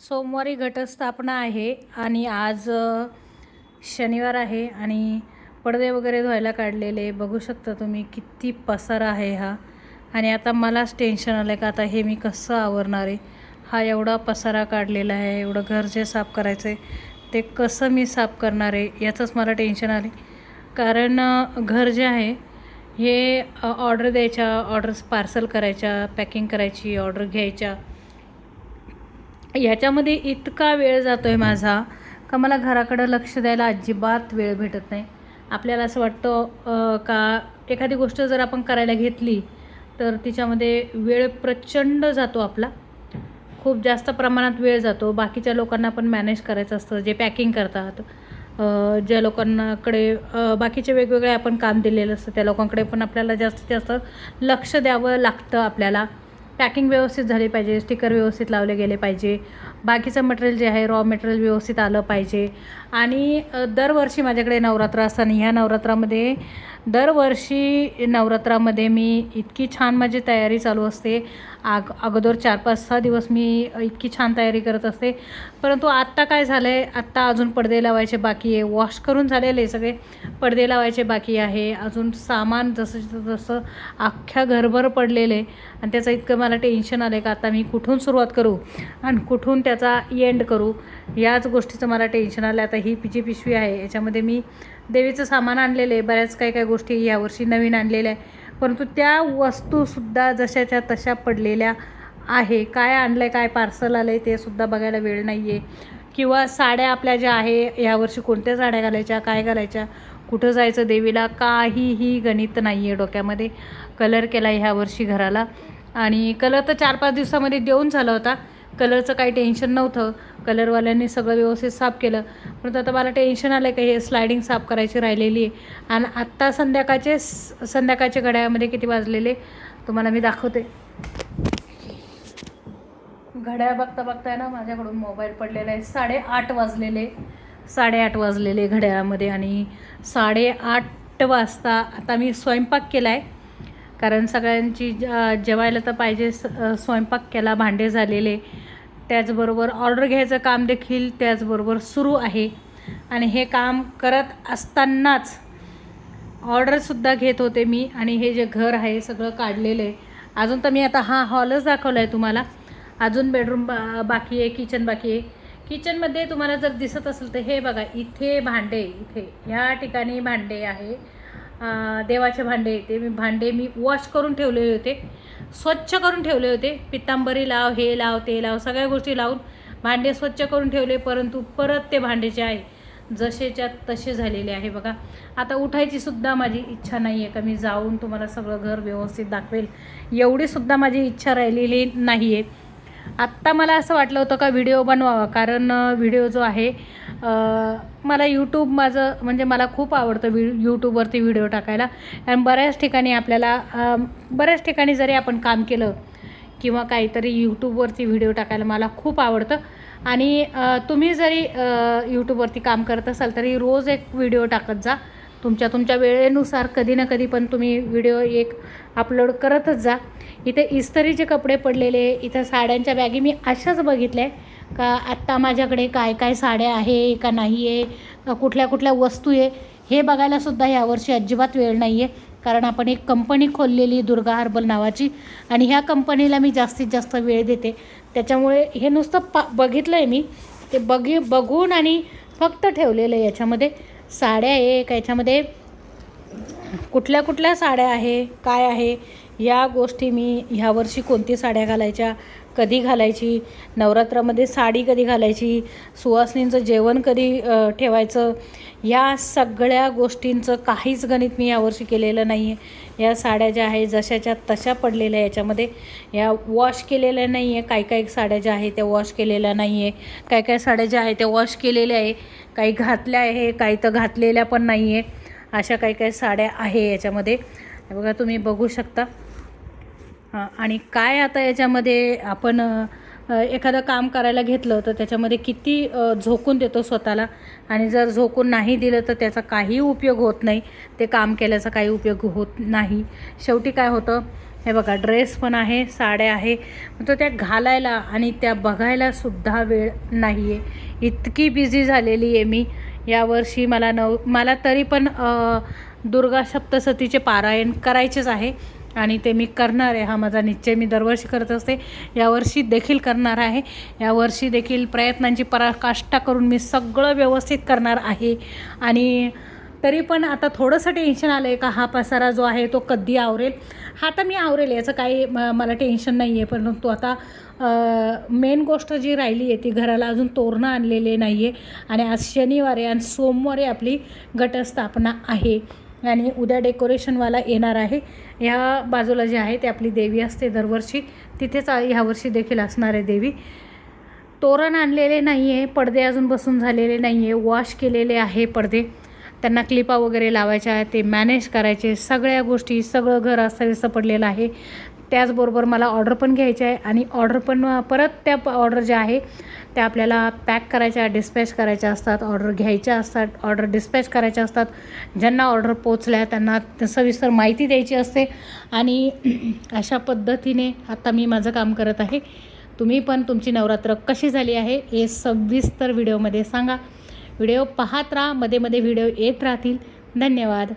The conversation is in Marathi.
सोमवारी घटस्थापना आहे आणि आज शनिवार आहे आणि पडदे वगैरे धुवायला काढलेले. बघू शकता तुम्ही किती पसारा आहे हा. आणि आता मलाच टेन्शन आलं आहे का आता हे मी कसं आवरणार आहे? हा एवढा पसारा काढलेला आहे एवढं घर जे साफ करायचं आहे ते कसं मी साफ करणार आहे याचंच मला टेन्शन आले कारण घर जे आहे हे ऑर्डर द्यायच्या ऑर्डर्स पार्सल करायच्या पॅकिंग करायची ऑर्डर घ्यायच्या ह्याच्यामध्ये इतका वेळ जातो आहे माझा का मला घराकडं लक्ष द्यायला अजिबात वेळ भेटत नाही. आपल्याला असं वाटतं का एखादी गोष्ट जर आपण करायला घेतली तर तिच्यामध्ये वेळ प्रचंड जातो आपला. खूप जास्त प्रमाणात वेळ जातो. बाकीच्या लोकांना पण मॅनेज करायचं असतं जे पॅकिंग करतात. ज्या लोकांनाकडे बाकीचे वेगवेगळे आपण काम दिलेलं असतं त्या लोकांकडे पण आपल्याला जास्तीत जास्त लक्ष द्यावं लागतं आपल्याला. पॅकिंग व्यवस्थित झाली पाहिजे स्टिकर व्यवस्थित लावले गेले पाहिजे. बाकीचं मटेरियल जे आहे रॉ मटेरियल व्यवस्थित आलं पाहिजे. आणि दरवर्षी माझ्याकडे नवरात्र असताना ह्या नवरात्रामध्ये दरवर्षी नवरात्रामध्ये मी इतकी छान माझी तयारी चालू असते. आग अगोदर चार पाच सहा दिवस मी इतकी छान तयारी करत असते. परंतु आत्ता काय झालं आहे आत्ता अजून पडदे लावायचे बाकी आहे. वॉश करून झालेले सगळे. पडदे लावायचे बाकी आहे. अजून सामान जसं जसं अख्ख्या घरभर पडलेलं आहे. आणि त्याचं इतकं मला टेन्शन आलं आहे का आता मी कुठून सुरुवात करू? आणि कुठून त्याचा एंड करू? याच गोष्टीचं मला टेन्शन आलं आता ही पिची पिशवी आहे याच्यामध्ये मी देवीचं सामान आणलेलं आहे. बऱ्याच काही काही गोष्टी यावर्षी नवीन आणलेल्या आहे. परंतु त्या वस्तूसुद्धा जशाच्या तशा पडलेल्या आहे. काय आणलं आहे काय पार्सल आलं आहे ते सुद्धा बघायला वेळ नाही आहे किंवा साड्या आपल्या ज्या आहे यावर्षी कोणत्या साड्या घालायच्या काय घालायच्या कुठं जायचं देवीला काहीही गणित नाही आहे डोक्यामध्ये. कलर केला ह्या वर्षी घराला. आणि कलर तर चार पाच दिवसामध्ये देऊन झाला होता. कलरचं काही टेन्शन नव्हतं. कलरवाल्यांनी सगळं व्यवस्थित साफ केलं. परंतु आता मला टेन्शन आलं की हे स्लायडिंग साफ करायची राहिलेली आहे. आणि आत्ता संध्याकाळचे संध्याकाळच्या घड्याळामध्ये किती वाजलेले तुम्हाला मी दाखवते. घड्याळ बघता बघताय ना माझ्याकडून मोबाईल पडलेला आहे. साडेआठ वाजलेले. साडेआठ वाजलेले घड्याळामध्ये आणि साडेआठ वाजता आता मी स्वयंपाक केला आहे कारण सगळ्यांची ज- जेवायला तर पाहिजे स- स्वयंपाक केला भांडे झालेले. त्याचबरोबर ऑर्डर घ्यायचं काम देखील त्याचबरोबर सुरू आहे. आणि हे काम करत असतानाच ऑर्डरसुद्धा घेत होते मी आणि हे जे घर आहे सगळं काढलेलं आहे. अजून तर मी आता हा हॉलच दाखवला आहे तुम्हाला. अजून बेडरूम बा बाकी आहे किचन बाकी आहे. किचनमध्ये तुम्हाला जर दिसत असेल तर हे बघा इथे भांडे इथे. ह्या ठिकाणी भांडे आहे. देवाचे भांडे ते मी भांडे मी वॉश करून ठेवलेले होते. स्वच्छ करून ठेवले होते. पितांबरी लाव हे लाव ते लाव सगळ्या गोष्टी लावून भांडे स्वच्छ करून ठेवले परंतु परत ते भांडे जे आहे जसेच्या तसे झालेले आहे बघा. आता उठायची सुद्धा माझी इच्छा नाही आहे का मी जाऊन तुम्हाला सगळं घर व्यवस्थित दाखवेल. एवढीसुद्धा माझी इच्छा राहिलेली नाही आहे आत्ता मला असं वाटलं होतं का व्हिडिओ बनवावा कारण व्हिडिओ जो आहे मला यूट्यूब माझं म्हणजे मला खूप आवडतं व्हि यूट्यूबवरती व्हिडिओ टाकायला. आणि बऱ्याच ठिकाणी आपल्याला बऱ्याच ठिकाणी जरी आपण काम केलं किंवा काहीतरी यूट्यूबवरती व्हिडिओ टाकायला मला खूप आवडतं. आणि तुम्ही जरी यूट्यूबवरती काम करत असाल तरी रोज एक व्हिडिओ टाकत जा. तुमच्या तुमच्या वेळेनुसार कधी ना कधी पण तुम्ही व्हिडिओ एक अपलोड करतच जा. इथे इस्तरीचे कपडे पडलेले इथं साड्यांच्या बॅगी मी अशाच बघितल्या का आत्ता माझ्याकडे काय काय साड्या आहे का नाही आहे का कुठल्या कुठल्या वस्तू आहे हे बघायलासुद्धा यावर्षी अजिबात वेळ नाही आहे कारण आपण एक कंपनी खोललेली दुर्गा हर्बल नावाची आणि ह्या कंपनीला मी जास्तीत जास्त वेळ देते. त्याच्यामुळे हे नुसतं पा बघितलं आहे मी. ते बघी बघून आणि फक्त ठेवलेलं आहे याच्यामध्ये. साड्या आहे का याच्यामध्ये कुठल्या कुठल्या साड्या आहे काय आहे या गोष्टी मी ह्यावर्षी कोणती साड्या घालायच्या कधी घालायची नवरात्रामध्ये साडी कधी घालायची सुवासनींचं जेवण कधी ठेवायचं या सगळ्या गोष्टींचं काहीच गणित मी यावर्षी केलेलं नाही आहे या साड्या ज्या आहे जशाच्या तशा पडलेल्या याच्यामध्ये. या वॉश केलेल्या नाही आहे काही काही साड्या ज्या आहे त्या वॉश केलेल्या नाही आहे काही काही साड्या ज्या आहे त्या वॉश केलेल्या आहे काही घातल्या आहे काही तर घातलेल्या पण नाही आहे अशा काही काही साड्या आहे याच्यामध्ये. बघा तुम्ही बघू शकता. आणि काय आता याच्यामध्ये आपण एखादं काम करायला घेतलं तर त्याच्यामध्ये किती झोकून देतो स्वतःला? आणि जर झोकून नाही दिलं तर त्याचा काही उपयोग होत नाही. ते काम केल्याचा काही उपयोग होत नाही. शेवटी काय होतं हे बघा ड्रेस पण आहे साड्या आहे तर त्या घालायला आणि त्या बघायला सुद्धा वेळ नाही आहे इतकी बिझी झालेली आहे मी. यावर्षी मला नव मला तरी पण दुर्गा सप्तसतीचे पारायण करायचेच आहे. आणि ते मी करणार आहे. हा माझा निश्चय मी दरवर्षी करत असते. यावर्षी देखील करणार आहे. यावर्षी देखील प्रयत्नांची पराकाष्ठा करून मी सगळं व्यवस्थित करणार आहे. आणि तरी पण आता थोडंसं टेन्शन आलं आहे का हा पसारा जो आहे तो कधी आवरेल? हा तर मी आवरेल याचं काही म- मला टेन्शन नाही आहे परंतु आता मेन गोष्ट जी राहिली आहे ती घराला अजून तोरणं आणलेले नाही आहे आणि आज शनिवारी आणि सोमवारी आपली घटस्थापना आहे. आणि उद्या डेकोरेशनवाला येणार आहे. ह्या बाजूला जे आहे ते आपली देवी असते दरवर्षी. तिथेच ह्यावर्षी देखील असणार आहे देवी. तोरण आणलेले नाही आहे पडदे अजून बसून झालेले नाही आहे वॉश केलेले आहे पडदे. त्यांना क्लिपा वगैरे लावायच्या ते मॅनेज करायचे. सगळ्या गोष्टी सगळं घर असं पडलेलं आहे. त्याचबरोबर मला ऑर्डर पण घ्यायची आहे आणि ऑर्डर पण परत त्या ऑर्डर ज्या आहे त्या आपल्याला पॅक करायच्या डिस्पॅच करायच्या असतात ऑर्डर घ्यायच्या असतात ऑर्डर डिस्पॅच करायच्या असतात. ज्यांना ऑर्डर पोचल्या त्यांना सविस्तर माहिती द्यायची असते. आणि अशा पद्धतीने आता मी माझं काम करत आहे. तुम्ही पण तुमची नवरात्र कशी झाली आहे हे सविस्तर व्हिडिओमध्ये सांगा. व्हिडिओ पाहत राहा मध्ये मध्ये व्हिडिओ येत राहतील. धन्यवाद.